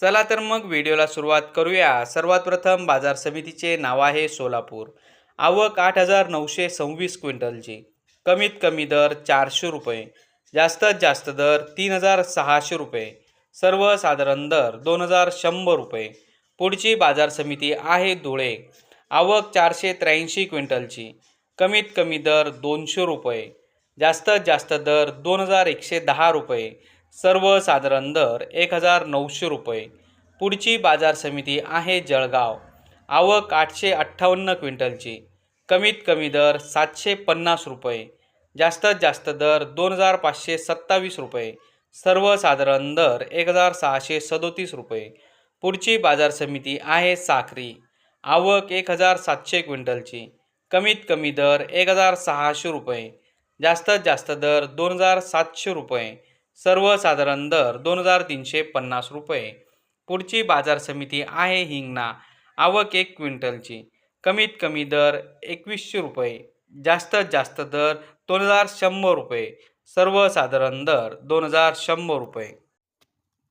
चला तर मग व्हिडिओला सुरुवात करूया. सर्वात प्रथम बाजार समितीचे नाव आहे सोलापूर. आवक आठ हजार नऊशे सव्वीस क्विंटलची. कमीत कमी दर चारशे रुपये. जास्तीत जास्त दर तीन हजार सहाशे रुपये. सर्वसाधारण दर दोन हजार शंभर रुपये. पुढची बाजार समिती आहे धुळे. आवक चारशे त्र्याऐंशी क्विंटलची. कमीत कमी दर दोनशे रुपये. जास्तीत जास्त दर दोन हजार एकशे दहा रुपये. सर्वसाधारण दर एक हजार नऊशे रुपये. पुढची बाजार समिती आहे जळगाव. आवक आठशे अठ्ठावन्न क्विंटलची. कमीत कमी दर सातशे पन्नास रुपये. जास्तीत जास्त दर दोन हजार पाचशे सत्तावीस रुपये. सर्वसाधारण दर एक हजार सहाशे सदोतीस रुपये. पुढची बाजार समिती आहे साखरी आवक एक हजार सातशे क्विंटलची. कमीत कमी दर एक हजार सहाशे रुपये. जास्तीत जास्त दर दोन हजार सातशे रुपये. सर्वसाधारण दर दोन हजार तीनशे पन्नास रुपये. पुढची बाजार समिती आहे हिंगणा. आवक एक क्विंटलची. कमीत कमी दर एकवीसशे रुपये. जास्तीत जास्त दर दोन हजार शंभर रुपये. सर्वसाधारण दर दोन हजार शंभर रुपये.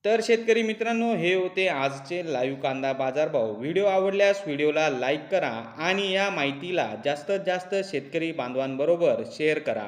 तर शेतकरी मित्रांनो हे होते आजचे लाईव्ह कांदा बाजारभाव. व्हिडिओ आवडल्यास व्हिडिओला लाईक करा आणि या माहितीला जास्तीत जास्त शेतकरी बांधवांबरोबर शेअर करा.